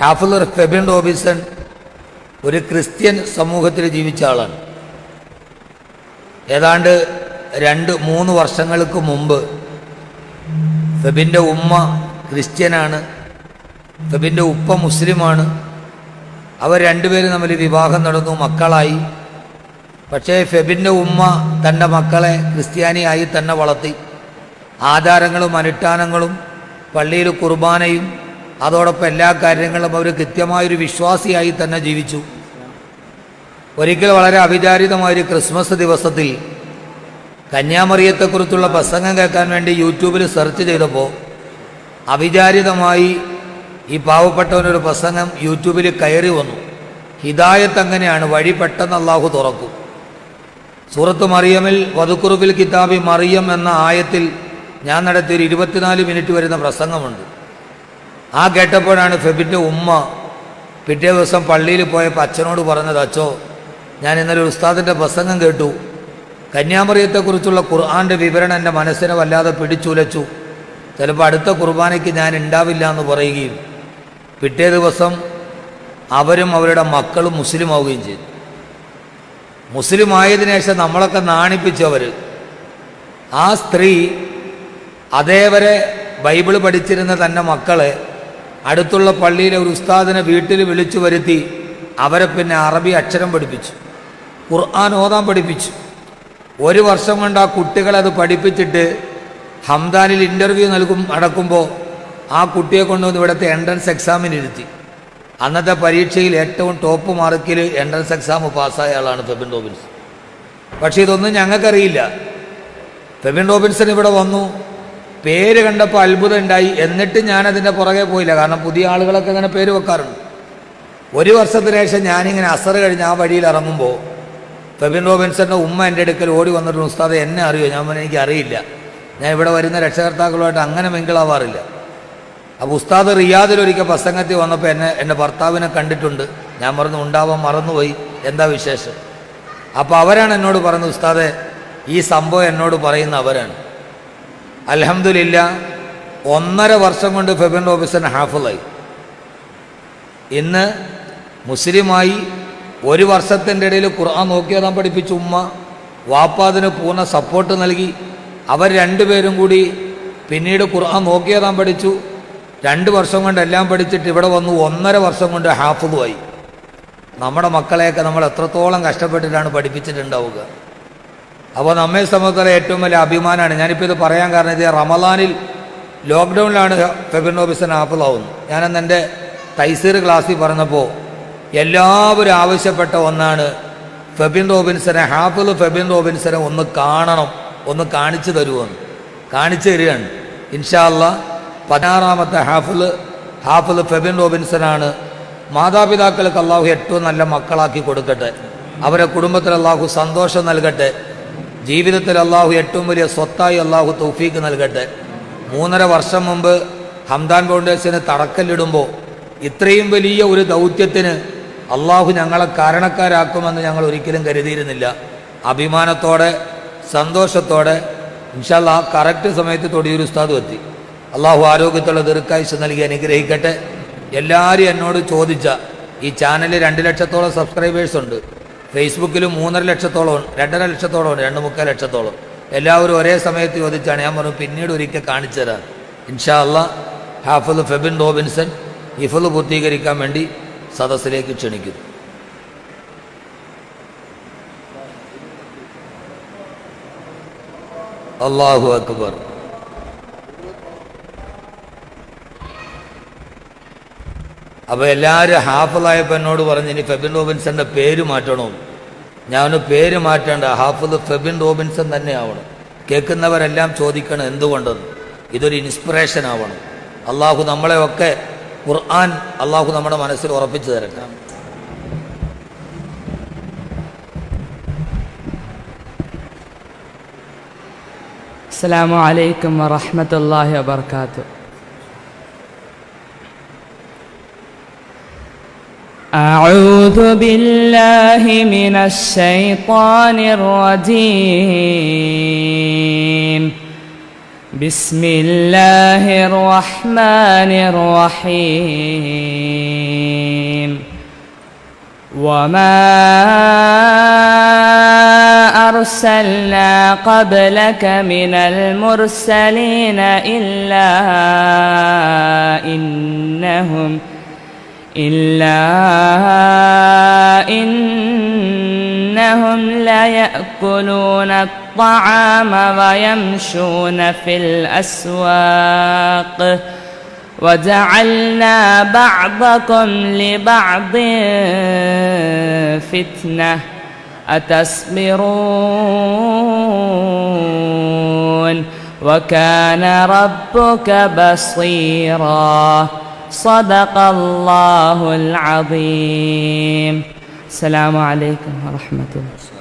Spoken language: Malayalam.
ഹാഫിളർ ഫെബിൻ റോബിൻസൺ ഒരു ക്രിസ്ത്യൻ സമൂഹത്തിൽ ജീവിച്ച ആളാണ്. ഏതാണ്ട് രണ്ട് മൂന്ന് വർഷങ്ങൾക്ക് മുമ്പ് ഫെബിന്റെ ഉമ്മ ക്രിസ്ത്യനാണ്. ഫെബിന്റെ ഉപ്പ മുസ്ലിമാണ്. അവർ രണ്ടുപേരും തമ്മിൽ വിവാഹം നടന്നു മക്കളായി. പക്ഷേ ഫെബിന്റെ ഉമ്മ തന്റെ മക്കളെ ക്രിസ്ത്യാനിയായി തന്നെ വളർത്തി. ആചാരങ്ങളും അനുഷ്ഠാനങ്ങളും പള്ളിയിൽ കുർബാനയും അതോടൊപ്പം എല്ലാ കാര്യങ്ങളും അവർ കൃത്യമായൊരു വിശ്വാസിയായി തന്നെ ജീവിച്ചു. ഒരിക്കൽ വളരെ അവിചാരിതമായൊരു ക്രിസ്മസ് ദിവസത്തിൽ കന്യാമറിയത്തെക്കുറിച്ചുള്ള പ്രസംഗം കേൾക്കാൻ വേണ്ടി യൂട്യൂബിൽ സെർച്ച് ചെയ്തപ്പോൾ അവിചാരിതമായി ഈ പാവപ്പെട്ടവനൊരു പ്രസംഗം യൂട്യൂബിൽ കയറി വന്നു. ഹിദായത്ത് അങ്ങനെയാണ് വഴി പെട്ടെന്ന് അള്ളാഹു തുറക്കും. സൂറത്ത് മറിയമിൽ വധുക്കുറുബിൽ കിതാബി മറിയം എന്ന ആയത്തിൽ ഞാൻ നടത്തിയൊരു ഇരുപത്തിനാല് മിനിറ്റ് വരുന്ന പ്രസംഗമുണ്ട്. ആ കേട്ടപ്പോഴാണ് ഫെബിന്റെ ഉമ്മ പിറ്റേ ദിവസം പള്ളിയിൽ പോയപ്പോൾ അച്ഛനോട് പറഞ്ഞത് അച്ഛോ ഞാൻ ഇന്നലെ ഉസ്താദിന്റെ പ്രസംഗം കേട്ടു. കന്യാമറിയത്തെക്കുറിച്ചുള്ള ഖുർആാന്റെ വിവരണം എന്റെ മനസ്സിനെ വല്ലാതെ പിടിച്ചുലച്ചു. ചിലപ്പോൾ അടുത്ത കുർബാനയ്ക്ക് ഞാൻ ഉണ്ടാവില്ല എന്ന് പറയുകയും പിറ്റേ ദിവസം അവരും അവരുടെ മക്കളും മുസ്ലിം ആവുകയും ചെയ്തു. മുസ്ലിം ആയതിനു ശേഷം നമ്മളൊക്കെ നാണിപ്പിച്ചവർ ആ സ്ത്രീ അതേവരെ ബൈബിൾ പഠിച്ചിരുന്ന തന്റെ മക്കളെ അടുത്തുള്ള പള്ളിയിലെ ഒരു ഉസ്താദിനെ വീട്ടിൽ വിളിച്ചു വരുത്തി അവരെ പിന്നെ അറബി അക്ഷരം പഠിപ്പിച്ചു. ഖുർആൻ ഓതാൻ പഠിപ്പിച്ചു. ഒരു വർഷം കൊണ്ട് ആ കുട്ടികളെ അത് പഠിപ്പിച്ചിട്ട് ഹംദാനിൽ ഇന്റർവ്യൂ നൽകും നടക്കുമ്പോൾ ആ കുട്ടിയെ കൊണ്ടുവന്ന് ഇവിടുത്തെ എൻട്രൻസ് എക്സാമിന് ഇരുത്തി. അന്നത്തെ പരീക്ഷയിൽ ഏറ്റവും ടോപ്പ് മാർക്കിൽ എൻട്രൻസ് എക്സാം പാസ്സായ ആളാണ് ഫെബിൻ റോബിൻസ്. പക്ഷേ ഇതൊന്നും ഞങ്ങൾക്കറിയില്ല. ഫെബിൻ റോബിൻസൺ ഇവിടെ വന്നു. പേര് കണ്ടപ്പോൾ അത്ഭുതം ഉണ്ടായി. എന്നിട്ട് ഞാനതിന്റെ പുറകെ പോയില്ല. കാരണം പുതിയ ആളുകളൊക്കെ അങ്ങനെ പേര് വെക്കാറുണ്ട്. ഒരു വർഷത്തിന് ശേഷം ഞാനിങ്ങനെ അസർ കഴിഞ്ഞ് ആ വഴിയിൽ ഇറങ്ങുമ്പോൾ ഫെബിൻ റോബിൻസന്റെ ഉമ്മ എന്റെ അടുക്കൽ ഓടി വന്നിട്ട് ഉസ്താദ് എന്നെ അറിയോ? ഞാൻ എനിക്ക് അറിയില്ല. ഞാൻ ഇവിടെ വരുന്ന രക്ഷകർത്താക്കളുമായിട്ട് അങ്ങനെ മിങ്കിളാവാറില്ല അപ്പോൾ ഉസ്താദ് റിയാദിൽ ഒരിക്കൽ പ്രസംഗത്തിൽ വന്നപ്പോൾ എന്നെ എന്റെ ഭർത്താവിനെ കണ്ടിട്ടുണ്ട്. ഞാൻ പറഞ്ഞു ഉണ്ടാവാൻ മറന്നുപോയി. എന്താ വിശേഷം? അപ്പോൾ അവരാണ് എന്നോട് പറഞ്ഞത് ഉസ്താദെ ഈ സംഭവം എന്നോട് പറയുന്ന അവരാണ്. അലഹമില്ല ഒന്നര വർഷം കൊണ്ട് ഫെബ്രുവരി ഓഫീസറിന് ഹാഫിളായി. ഇന്ന് മുസ്ലിമായി ഒരു വർഷത്തിന്റെ ഇടയിൽ ഖുർആൻ നോക്കിയതാൻ പഠിപ്പിച്ച ഉമ്മ വാപ്പാതിന് പൂർണ സപ്പോർട്ട് നൽകി. അവർ രണ്ടുപേരും കൂടി പിന്നീട് ഖുർആൻ നോക്കിയതാൻ പഠിച്ചു. രണ്ട് വർഷം കൊണ്ട് എല്ലാം പഠിച്ചിട്ട് ഇവിടെ വന്നു ഒന്നര വർഷം കൊണ്ട് ഹാഫുതുമായി നമ്മുടെ മക്കളെയൊക്കെ നമ്മൾ എത്രത്തോളം കഷ്ടപ്പെട്ടിട്ടാണ് പഠിപ്പിച്ചിട്ടുണ്ടാവുക. അപ്പോൾ നമ്മെ സംബന്ധിച്ചുള്ള ഏറ്റവും വലിയ അഭിമാനമാണ്. ഞാനിപ്പോൾ ഇത് പറയാൻ കാരണം ഇത് റമലാനിൽ ലോക്ക്ഡൗണിലാണ് ഫെബിൻ ഓഫീസർ ആപ്പിളാവുന്നത് ഞാനന്ന് എന്റെ തൈസീർ ക്ലാസ്സിൽ പറഞ്ഞപ്പോൾ എല്ലാവരും ആവശ്യപ്പെട്ട ഒന്നാണ് ഫെബിൻ റോബിൻസനെ ഹാഫിൾ ഫെബിൻ റോബിൻസനെ ഒന്ന് കാണണം ഒന്ന് കാണിച്ചു തരുമെന്ന് കാണിച്ചു തരികയാണ്. ഇൻഷാല്ല പതിനാറാമത്തെ ഹാഫിൾ ഹാഫിൾ ഫെബിൻ റോബിൻസനാണ് മാതാപിതാക്കൾക്ക് അള്ളാഹു ഏറ്റവും നല്ല മക്കളാക്കി കൊടുക്കട്ടെ. അവരെ കുടുംബത്തിൽ അള്ളാഹു സന്തോഷം നൽകട്ടെ. ജീവിതത്തിൽ അള്ളാഹു ഏറ്റവും വലിയ സ്വത്തായി അള്ളാഹു തൗഫീക്ക് നൽകട്ടെ. മൂന്നര വർഷം മുമ്പ് ഹംദാൻ ഫൗണ്ടേഷന് തറക്കല്ലിടുമ്പോൾ ഇത്രയും വലിയ ഒരു ദൗത്യത്തിന് അള്ളാഹു ഞങ്ങളെ കാരണക്കാരാക്കുമെന്ന് ഞങ്ങൾ ഒരിക്കലും കരുതിയിരുന്നില്ല. അഭിമാനത്തോടെ സന്തോഷത്തോടെ ഇൻഷാല്ല കറക്റ്റ് സമയത്ത് തൊടിയൊരു ഉസ്താദ് എത്തി. അള്ളാഹു ആരോഗ്യത്തുള്ള ദീർഘായുസ് നൽകി അനുഗ്രഹിക്കട്ടെ. എല്ലാവരും എന്നോട് ചോദിച്ച ഈ ചാനലിൽ രണ്ട് ലക്ഷത്തോളം സബ്സ്ക്രൈബേഴ്സ് ഉണ്ട്. ഫേസ്ബുക്കിലും മൂന്നര ലക്ഷത്തോളം രണ്ടര ലക്ഷത്തോളം രണ്ട് മുക്കാൽ ലക്ഷത്തോളം. എല്ലാവരും ഒരേ സമയത്ത് ചോദിച്ചാണ് ഞാൻ പറഞ്ഞു പിന്നീട് ഒരിക്കൽ കാണിച്ചു തരാം. ഇൻഷാ അല്ല ഹാഫിദ് ഫെബിൻ റോബിൻസൺ ഹിഫിദ് പൂർത്തീകരിക്കാൻ വേണ്ടി സദസ്സിലേക്ക് ക്ഷണിക്കുന്നു. അള്ളാഹു അക്ബർ. അപ്പോൾ എല്ലാവരും ഹാഫിളായപ്പോൾ എന്നോട് പറഞ്ഞു ഇനി ഫെബിൻ റോബിൻസന്റെ പേര് മാറ്റണോ? ഞാൻ പേര് മാറ്റേണ്ട. ഹാഫിദ് ഫെബിൻ റോബിൻസൺ തന്നെ ആവണം കേൾക്കുന്നവരെല്ലാം ചോദിക്കണം എന്തുകൊണ്ടെന്ന്. ഇതൊരു ഇൻസ്പിറേഷൻ ആവണം. അള്ളാഹു നമ്മളെയൊക്കെ ഖുർആൻ അള്ളാഹു നമ്മുടെ മനസ്സിൽ ഉറപ്പിച്ചു തരട്ടെ. അസ്സാം വലൈക്കും വാഹമത്തല്ലാഹി വാത്തു أعوذ بالله من الشيطان الرجيم. بسم الله الرحمن الرحيم. وما أرسلنا قبلك من المرسلين إلا إنهم إلا إنهم ليأكلون الطعام ويمشون في الأسواق. وجعلنا بعضكم لبعض فتنة. أتصبرون؟ وكان ربك بصيرا. صدق الله العظيم. السلام عليكم ورحمة الله.